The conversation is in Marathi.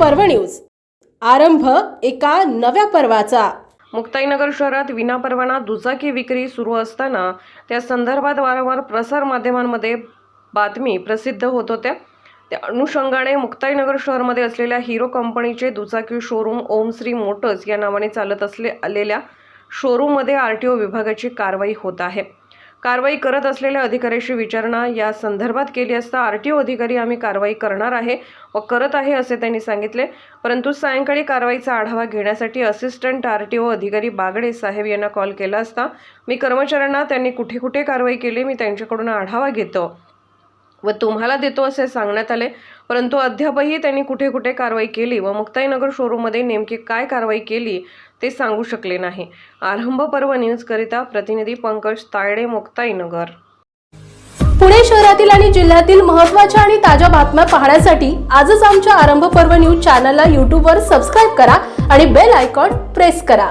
पर्व न्यूज. आरंभ एका नव्या पर्वाचा. मुक्ताईनगर शहरात विनापरवाना दुचाकी विक्री सुरू असताना त्या संदर्भात वारंवार प्रसार माध्यमांमध्ये बातमी प्रसिद्ध होत होत्या. त्या अनुषंगाने मुक्ताईनगर शहरमध्ये असलेल्या हिरो कंपनीचे दुचाकी शोरूम ओम श्री मोटर्स या नावाने चालत असले आलेल्या शोरूममध्ये आर टी ओ विभागाची कारवाई होत आहे. कारवाई करत असलेल्या अधिकाऱ्याशी विचारणा या संदर्भात केली असता आर टी ओ अधिकारी आम्ही कारवाई करणार आहे व करत आहे असे त्यांनी सांगितले. परंतु सायंकाळी कारवाईचा आढावा घेण्यासाठी असिस्टंट आर टी ओ अधिकारी बागडे साहेब यांना कॉल केला असता मी कर्मचाऱ्यांना त्यांनी कुठे कुठे कारवाई केली मी त्यांच्याकडून आढावा घेतो. व तुम्हाला देतो असे सांगण्यात आले. परंतु अद्यापही त्यांनी कुठे कुठे कारवाई केली व मुक्ताईनगर शोरूममध्ये नेमकी काय कारवाई केली ते सांगू शकले नाही. आरंभ पर्व न्यूजकरिता प्रतिनिधी पंकज तायडे मुक्ताईनगर पुणे शहरातील आणि जिल्ह्यातील महत्त्वाच्या आणि ताज्या बातम्या पाहण्यासाठी आजच आमच्या आरंभ पर्व न्यूज चॅनलला यूट्यूबवर सबस्क्राईब करा आणि बेल आयकॉन प्रेस करा.